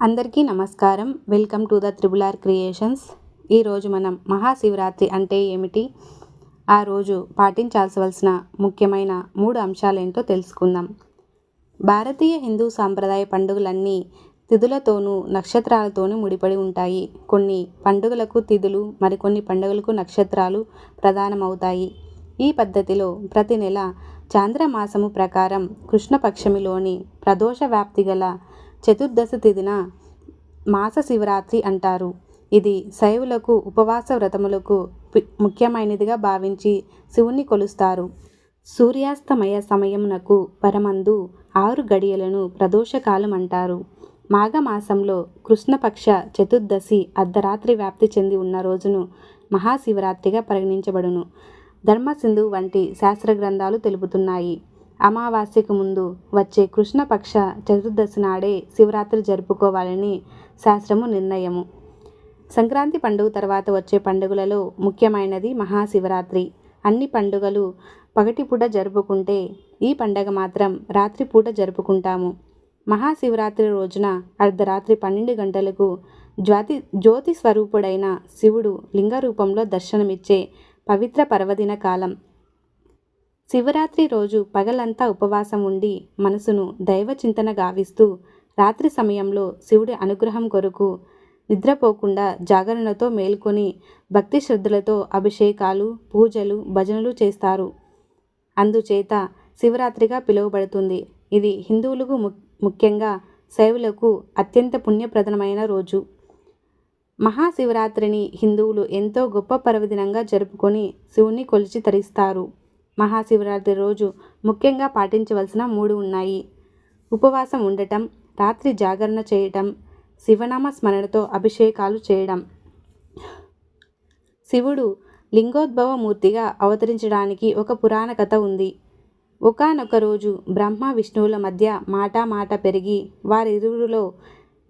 అందరికీ నమస్కారం. Welcome to the triple R creations. ఈరోజు మనం మహాశివరాత్రి అంటే ఏమిటి? ఆ రోజు పాటించాల్సవలసిన ముఖ్యమైన మూడు అంశాలేంటో తెలుసుకుందాం. భారతీయ హిందూ సాంప్రదాయ పండుగలన్నీ తిథులతోనూ నక్షత్రాలతోనూ ముడిపడి ఉంటాయి. కొన్ని పండుగలకు తిథులు మరికొన్ని పండుగలకు నక్షత్రాలు ప్రధానమవుతాయి. ఈ పద్ధతిలో ప్రతి నెల చాంద్రమాసము ప్రకారం కృష్ణపక్షమిలోని ప్రదోష వ్యాప్తి గల చతుర్దశ తిథిన మాస శివరాత్రి అంటారు. ఇది శైవులకు ఉపవాస వ్రతములకు ముఖ్యమైనదిగా భావించి శివుణ్ణి కొలుస్తారు. సూర్యాస్తమయ సమయమునకు పరమందు ఆరు గడియలను ప్రదోషకాలం అంటారు. మాఘమాసంలో కృష్ణపక్ష చతుర్దశి అర్ధరాత్రి వ్యాప్తి చెంది ఉన్న రోజును మహాశివరాత్రిగా పరిగణించబడును. ధర్మసింధు వంటి శాస్త్ర గ్రంథాలు తెలుపుతున్నాయి. అమావాస్యకు ముందు వచ్చే కృష్ణపక్ష చతుర్దశి నాడే శివరాత్రి జరుపుకోవాలని శాస్త్రము నిర్ణయము. సంక్రాంతి పండుగ తర్వాత వచ్చే పండుగలలో ముఖ్యమైనది మహాశివరాత్రి. అన్ని పండుగలు పగటిపూట జరుపుకుంటే ఈ పండగ మాత్రం రాత్రిపూట జరుపుకుంటాము. మహాశివరాత్రి రోజున అర్ధరాత్రి పన్నెండు గంటలకు జ్యోతి జ్యోతి స్వరూపుడైన శివుడు లింగ రూపంలో దర్శనమిచ్చే పవిత్ర పర్వదిన కాలం. శివరాత్రి రోజు పగలంతా ఉపవాసం ఉండి మనసును దైవ చింతన గావిస్తూ రాత్రి సమయంలో శివుడి అనుగ్రహం కొరకు నిద్రపోకుండా జాగరణతో మేల్కొని భక్తి శ్రద్ధలతో అభిషేకాలు పూజలు భజనలు చేస్తారు. అందుచేత శివరాత్రిగా పిలువబడుతుంది. ఇది హిందువులకు ము- ముఖ్యంగా శైవులకు అత్యంత పుణ్యప్రదమైన రోజు. మహాశివరాత్రిని హిందువులు ఎంతో గొప్ప పర్వదినంగా జరుపుకొని శివుని కొలిచి తరిస్తారు. మహాశివరాత్రి రోజు ముఖ్యంగా పాటించవలసిన మూడు ఉన్నాయి. ఉపవాసం ఉండటం రాత్రి జాగరణ చేయటం శివనామ స్మరణతో అభిషేకాలు చేయడం. శివుడు లింగోద్భవ మూర్తిగా అవతరించడానికి ఒక పురాణ కథ ఉంది. ఒకానొక రోజు బ్రహ్మ విష్ణువుల మధ్య మాట మాట పెరిగి వారిరువురిలో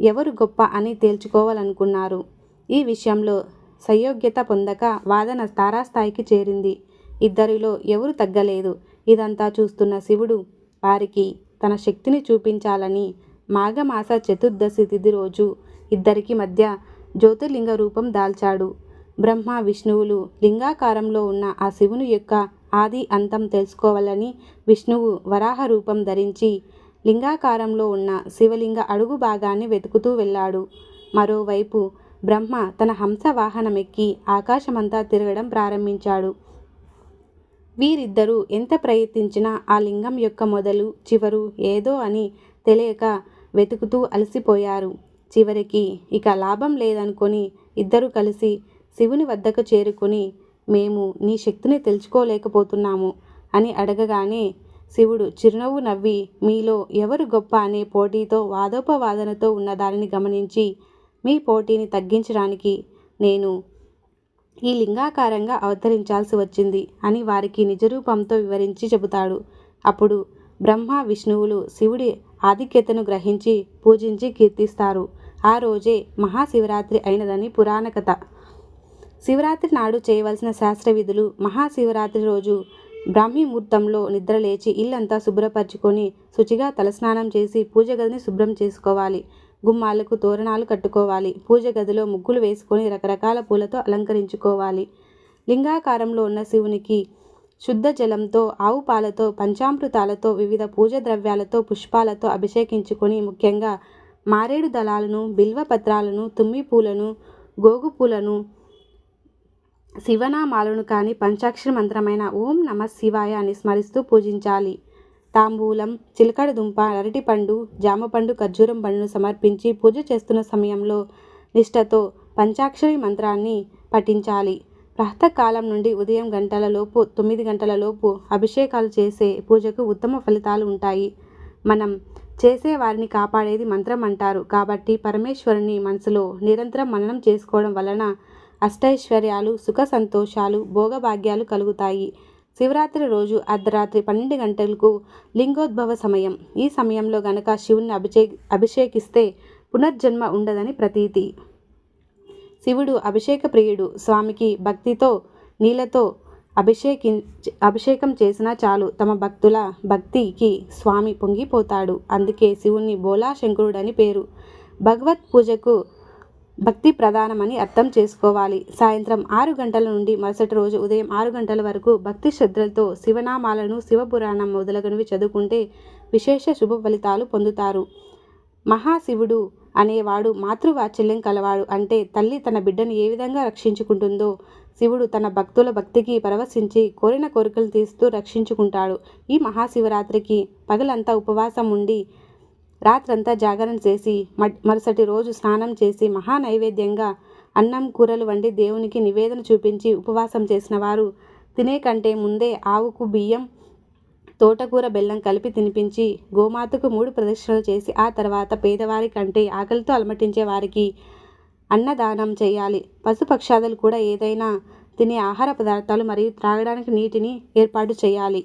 ఎవరు గొప్ప అని తేల్చుకోవాలనుకున్నారు. ఈ విషయంలో సయోగ్యత పొందక వాదన తారాస్థాయికి చేరింది. ఇద్దరిలో ఎవరు తగ్గలేదు. ఇదంతా చూస్తున్న శివుడు వారికి తన శక్తిని చూపించాలని మాఘమాస చతుర్దశి తిథి రోజు ఇద్దరికి మధ్య జ్యోతిర్లింగ రూపం దాల్చాడు. బ్రహ్మ విష్ణువులు లింగాకారంలో ఉన్న ఆ శివుని యొక్క ఆది అంతం తెలుసుకోవాలని విష్ణువు వరాహ రూపం ధరించి లింగాకారంలో ఉన్న శివలింగ అడుగు భాగాన్ని వెతుకుతూ వెళ్ళాడు. మరోవైపు బ్రహ్మ తన హంస వాహనమెక్కి ఆకాశమంతా తిరగడం ప్రారంభించాడు. వీరిద్దరూ ఎంత ప్రయత్నించినా ఆ లింగం యొక్క మొదలు చివరు ఏదో అని తెలియక వెతుకుతూ అలసిపోయారు. చివరికి ఇక లాభం లేదనుకొని ఇద్దరు కలిసి శివుని వద్దకు చేరుకొని మేము నీ శక్తిని తెలుసుకోలేకపోతున్నాము అని అడగగానే శివుడు చిరునవ్వు నవ్వి మీలో ఎవరు గొప్ప అనే పోటీతో వాదోపవాదనతో ఉన్న దానిని గమనించి మీ పోటీని తగ్గించడానికి నేను ఈ లింగాకారంగా అవతరించాల్సి వచ్చింది అని వారికి నిజరూపంతో వివరించి చెబుతాడు. అప్పుడు బ్రహ్మ విష్ణువులు శివుడి ఆధిక్యతను గ్రహించి పూజించి కీర్తిస్తారు. ఆ రోజే మహాశివరాత్రి అయినదని పురాణ కథ. శివరాత్రి నాడు చేయవలసిన శాస్త్ర విధులు మహాశివరాత్రి రోజు బ్రాహ్మీ ముహూర్తంలో నిద్రలేచి ఇల్లంతా శుభ్రపరచుకొని శుచిగా తలస్నానం చేసి పూజ గదిని శుభ్రం చేసుకోవాలి. గుమ్మాలకు తోరణాలు కట్టుకోవాలి. పూజ గదిలో ముగ్గులు వేసుకొని రకరకాల పూలతో అలంకరించుకోవాలి. లింగాకారంలో ఉన్న శివునికి శుద్ధ జలంతో ఆవు పాలతో పంచామృతాలతో వివిధ పూజ ద్రవ్యాలతో పుష్పాలతో అభిషేకించుకొని ముఖ్యంగా మారేడు దళాలను బిల్వ పత్రాలను తుమ్మి పూలను గోగు పూలను శివనామాలను కానీ పంచాక్షర మంత్రమైన ఓం నమ శివాయ అని స్మరిస్తూ పూజించాలి. తాంబూలం చిలకడ దుంప అరటిపండు జామపండు ఖర్జూరం పండును సమర్పించి పూజ చేస్తున్న సమయంలో నిష్ఠతో పంచాక్షరి మంత్రాన్ని పఠించాలి. ప్రాతకాలం నుండి ఉదయం గంటలలోపు తొమ్మిది గంటలలోపు అభిషేకాలు చేసే పూజకు ఉత్తమ ఫలితాలు ఉంటాయి. మనం చేసే వారిని కాపాడేది మంత్రం అంటారు. కాబట్టి పరమేశ్వరుని మనసులో నిరంతరం మననం చేసుకోవడం వలన అష్టైశ్వర్యాలు సుఖ సంతోషాలు భోగభాగ్యాలు కలుగుతాయి. శివరాత్రి రోజు అర్ధరాత్రి పన్నెండు గంటలకు లింగోద్భవ సమయం. ఈ సమయంలో గనక శివుని అభిషే అభిషేకిస్తే పునర్జన్మ ఉండదని ప్రతీతి. శివుడు అభిషేక ప్రియుడు. స్వామికి భక్తితో నీళ్ళతో అభిషేకి అభిషేకం చేసినా చాలు. తమ భక్తుల భక్తికి స్వామి పొంగిపోతాడు. అందుకే శివుణ్ణి బోలా శంకరుడని పేరు. భగవత్ పూజకు భక్తి ప్రధానమని అర్థం చేసుకోవాలి. సాయంత్రం ఆరు గంటల నుండి మరుసటి రోజు ఉదయం ఆరు గంటల వరకు భక్తి శ్రద్ధలతో శివనామాలను శివపురాణం మొదలగునవి చదువుకుంటే విశేష శుభ ఫలితాలు పొందుతారు. మహాశివుడు అనేవాడు మాతృవాత్సల్యం కలవాడు అంటే తల్లి తన బిడ్డను ఏ విధంగా రక్షించుకుంటుందో శివుడు తన భక్తుల భక్తికి పరవశించి కోరిన కోరికలు తీస్తూ రక్షించుకుంటాడు. ఈ మహాశివరాత్రికి పగలంతా ఉపవాసం ఉండి రాత్రంతా జాగరణ చేసి మరుసటి రోజు స్నానం చేసి మహా నైవేద్యంగా అన్నం కూరలు వండి దేవునికి నివేదన చూపించి ఉపవాసం చేసిన వారు తినే కంటే ముందే ఆవుకు బియ్యం తోటకూర బెల్లం కలిపి తినిపించి గోమాతకు మూడు ప్రదక్షిణలు చేసి ఆ తర్వాత పేదవారి కంటే ఆకలితో అలమటించే వారికి అన్నదానం చేయాలి. పశుపక్షాదులు కూడా ఏదైనా తినే ఆహార పదార్థాలు మరియు త్రాగడానికి నీటిని ఏర్పాటు చేయాలి.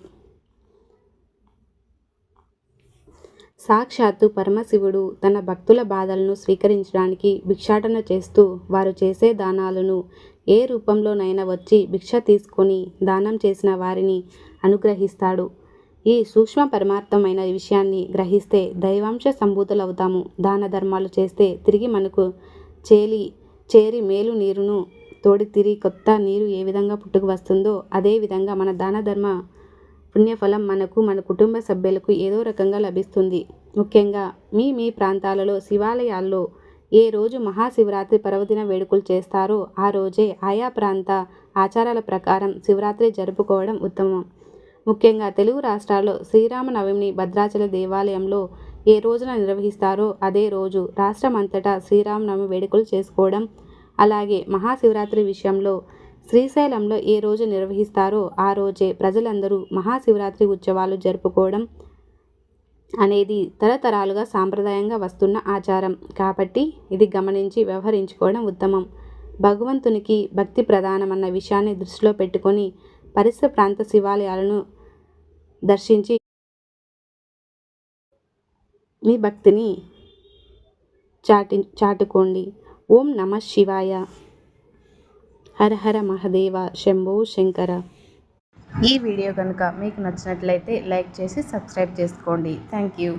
సాక్షాత్తు పరమశివుడు తన భక్తుల బాధలను స్వీకరించడానికి భిక్షాటన చేస్తూ వారు చేసే దానాలను ఏ రూపంలోనైనా వచ్చి భిక్ష తీసుకొని దానం చేసిన వారిని అనుగ్రహిస్తాడు. ఈ సూక్ష్మ పరమార్థమైన విషయాన్ని గ్రహిస్తే దైవాంశ సంభూతులవుతాము. దాన ధర్మాలు చేస్తే తిరిగి మనకు చేలి చేరి మేలు నీరును తోడి తిరిగి కొత్త నీరు ఏ విధంగా పుట్టుకు వస్తుందో అదేవిధంగా మన దాన ధర్మ పుణ్యఫలం మనకు మన కుటుంబ సభ్యులకు ఏదో రకంగా లభిస్తుంది. ముఖ్యంగా మీ మీ ప్రాంతాలలో శివాలయాల్లో ఏ రోజు మహాశివరాత్రి పర్వదిన వేడుకలు చేస్తారో ఆ రోజే ఆయా ప్రాంత ఆచారాల ప్రకారం శివరాత్రి జరుపుకోవడం ఉత్తమం. ముఖ్యంగా తెలుగు రాష్ట్రాల్లో శ్రీరామనవమిని భద్రాచల దేవాలయంలో ఏ రోజున నిర్వహిస్తారో అదే రోజు రాష్ట్రమంతటా శ్రీరామనవమి వేడుకలు చేసుకోవడం. అలాగే మహాశివరాత్రి విషయంలో శ్రీశైలంలో ఏ రోజు నిర్వహిస్తారో ఆ రోజే ప్రజలందరూ మహాశివరాత్రి ఉత్సవాలు జరుపుకోవడం అనేది తరతరాలుగా సాంప్రదాయంగా వస్తున్న ఆచారం. కాబట్టి ఇది గమనించి వ్యవహరించుకోవడం ఉత్తమం. భగవంతునికి భక్తి ప్రధానమన్న విషయాన్ని దృష్టిలో పెట్టుకొని పరిసర ప్రాంత శివాలయాలను దర్శించి మీ భక్తిని చాటి చాటుకోండి. ఓం నమ శివాయ. హర హర మహదేవ శంభో శంకర. ఈ వీడియో కనుక మీకు నచ్చినట్లయితే లైక్ చేసి సబ్స్క్రైబ్ చేసుకోండి. Thank you.